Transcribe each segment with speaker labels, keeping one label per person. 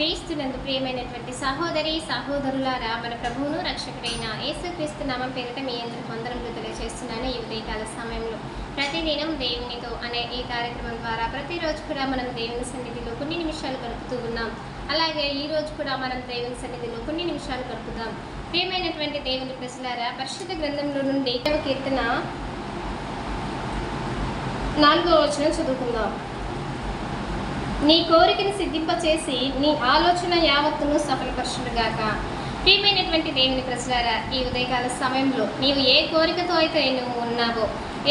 Speaker 1: క్రీస్తునందు ప్రియమైనటువంటి సహోదరి సహోదరులారా మన ప్రభువును రక్షకుడైన యేసుక్రీస్తు నామం పేరిట మీ అందరికి వందనములు తెలియజేస్తున్నాను ఈ ఉదయకాల సమయంలో. ప్రతిదినం దేవునితో అనే ఈ కార్యక్రమం ద్వారా ప్రతిరోజు కూడా మనం దేవుని సన్నిధిలో కొన్ని నిమిషాలు గడుపుతూ ఉన్నాం. అలాగే ఈ రోజు కూడా మనం దేవుని సన్నిధిలో కొన్ని నిమిషాలు గడుపుదాం. ప్రియమైనటువంటి దేవుని ప్రజలారా పరిశుద్ధ గ్రంథంలో నుండి కీర్తన నాలుగో వచనం చదువుకుందాం. నీ కోరికను సిద్ధింపచేసి నీ ఆలోచన యావత్తును సఫలపరచుడుగాక ప్రియమైనటువంటి దేవుని ప్రజలారా ఈ ఉదయకాల సమయంలో నీవు ఏ కోరికతో అయితే నువ్వు ఉన్నావో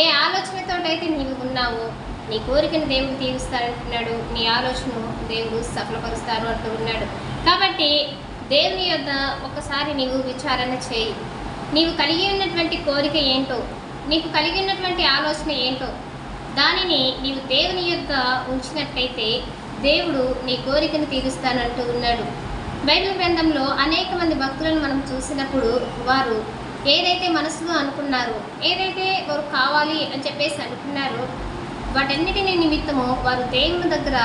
Speaker 1: ఏ ఆలోచనతో అయితే నీవు ఉన్నావో నీ కోరికను దేవుడు తీరుస్తాడంటున్నాడు నీ ఆలోచనను దేవుడు సఫలపరుస్తారు అంటూ ఉన్నాడు. కాబట్టి దేవుని యొక్క ఒకసారి నీవు విచారణ చేయి. నీవు కలిగి ఉన్నటువంటి కోరిక ఏంటో నీకు కలిగి ఉన్నటువంటి ఆలోచన ఏంటో దానిని నీవు దేవుని యొక్క ఉంచినట్లయితే దేవుడు నీ కోరికను తీరుస్తానంటూ ఉన్నాడు. బైబిల్ గ్రంథంలో అనేక మంది భక్తులను మనం చూసినప్పుడు వారు ఏదైతే మనసులో అనుకున్నారో ఏదైతే వారు కావాలి అని చెప్పేసి అనుకున్నారో వాటన్నిటిని నిమిత్తము వారు దేవుని దగ్గర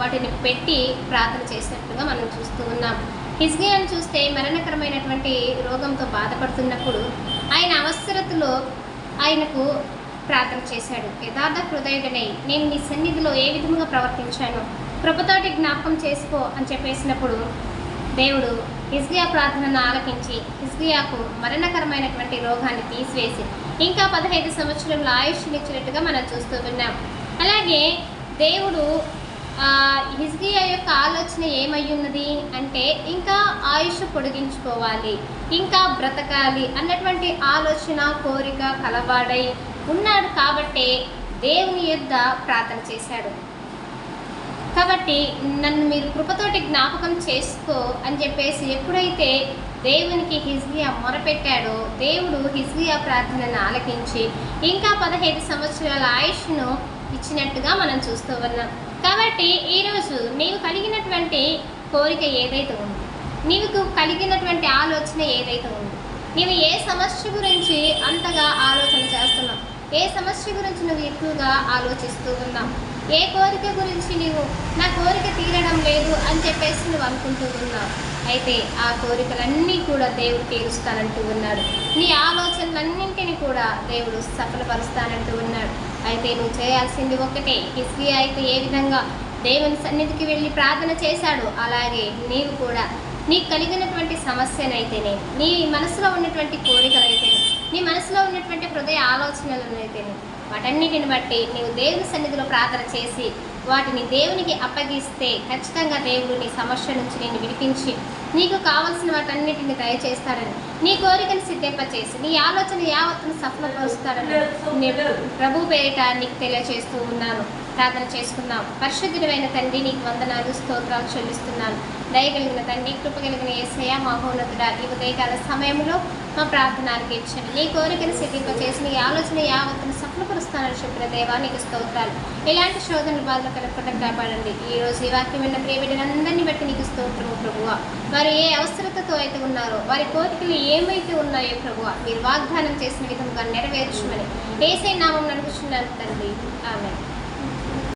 Speaker 1: వాటిని పెట్టి ప్రార్థన చేసినట్టుగా మనం చూస్తూ ఉన్నాం. హిజ్గియాను చూస్తే మరణకరమైనటువంటి రోగంతో బాధపడుతున్నప్పుడు ఆయన అవసరతలో ఆయనకు ప్రార్థన చేశాడు. యథార్థ హృదయుడనై నేను నీ సన్నిధిలో ఏ విధంగా ప్రవర్తించాను కృపతోటి జ్ఞాపకం చేసుకో అని చెప్పేసినప్పుడు దేవుడు హిజ్గియా ప్రార్థనను ఆలకించి హిజ్గియాకు మరణకరమైనటువంటి రోగాన్ని తీసివేసి ఇంకా పదహైదు సంవత్సరంలో ఆయుష్నిచ్చినట్టుగా మనం చూస్తూ ఉన్నాం. అలాగే దేవుడు హిజ్గియా యొక్క ఆలోచన ఏమై ఉన్నది అంటే ఇంకా ఆయుష్ పొడిగించుకోవాలి ఇంకా బ్రతకాలి అన్నటువంటి ఆలోచన కోరిక కలవాడై ఉన్నాడు కాబట్టే దేవుని యొద్ద ప్రార్థన చేశాడు. కాబట్టి నన్ను మీరు కృపతోటి జ్ఞాపకం చేసుకో అని చెప్పేసి ఎప్పుడైతే దేవునికి హిజ్గియా మొరపెట్టాడో దేవుడు హిజ్గియా ప్రార్థనను ఆలకించి ఇంకా పదహైదు సంవత్సరాల ఆయుష్ను ఇచ్చినట్టుగా మనం చూస్తూ ఉన్నాం. కాబట్టి ఈరోజు నీవు కలిగినటువంటి కోరిక ఏదైతే ఉందో నీకు కలిగినటువంటి ఆలోచన ఏదైతే ఉందో నీవు ఏ సమస్య గురించి అంతగా ఆలోచన చేస్తున్నావు? ఏ సమస్య గురించి నువ్వు ఎక్కువగా ఆలోచిస్తూ ఉన్నావు? ఏ కోరిక గురించి నీవు నా కోరిక తీరడం లేదు అని చెప్పేసి నువ్వు అనుకుంటూ ఉన్నావు? అయితే ఆ కోరికలన్నీ కూడా దేవుడు తీరుస్తానంటూ ఉన్నాడు. నీ ఆలోచనలన్నింటినీ కూడా దేవుడు సఫలపరుస్తానంటూ ఉన్నాడు. అయితే నువ్వు చేయాల్సింది ఒకటే హిస్కియా అయితే ఏ విధంగా దేవుని సన్నిధికి వెళ్ళి ప్రార్థన చేశాడు. అలాగే నీవు కూడా నీకు కలిగినటువంటి సమస్యనైతేనే నీ మనసులో ఉన్నటువంటి కోరికలైతేనే నీ మనసులో ఉన్నటువంటి హృదయ ఆలోచనలనైతేనే వాటన్నిటిని బట్టి నీవు దేవుని సన్నిధిలో ప్రార్థన చేసి వాటిని దేవునికి అప్పగిస్తే ఖచ్చితంగా దేవుడు నీ సమస్య నుంచి నేను విడిపించి నీకు కావలసిన వాటన్నిటిని దయచేస్తాడని నీ కోరికను సిద్ధింపచేసి నీ ఆలోచన యావత్తును సఫలపరుస్తాడని నేను ప్రభు పేరిట నీకు తెలియజేస్తూ ఉన్నాను. ప్రార్థన చేసుకుందాం. పరిశుద్ధుడైన తండ్రి నీకు వందనాలు స్తోత్రాలు చెల్లిస్తున్నాను. దయగలిగిన తండ్రి కృపగలిగిన ఏసయ మహోన్నతుడ ఈ ఉదయకాల సమయంలో మా ప్రార్థన ఆలకించండి నీ కోరికను సిద్ధింపచేసి నీ ఆలోచన యావత్తును సఫలపరుస్తానని చెప్పిన దేవా నీకు స్తోత్రాలు. ఇలాంటి శోధనలు బాధలు కలగకుండా కాపాడండి. ఈ రోజు ఈ వాక్యం విన్న ప్రియబిడ్డలందరినీ బట్టి నీకు స్తోత్రము ప్రభువ. వారు ఏ అవసరతతో అయితే ఉన్నారో వారి కోరికలు ఏమైతే ఉన్నాయో ప్రభువ మీరు వాగ్దానం చేసిన విధంగా నెరవేర్చమని. ఏసై నామం నడుపుచున్నాను తండ్రి. ఆమె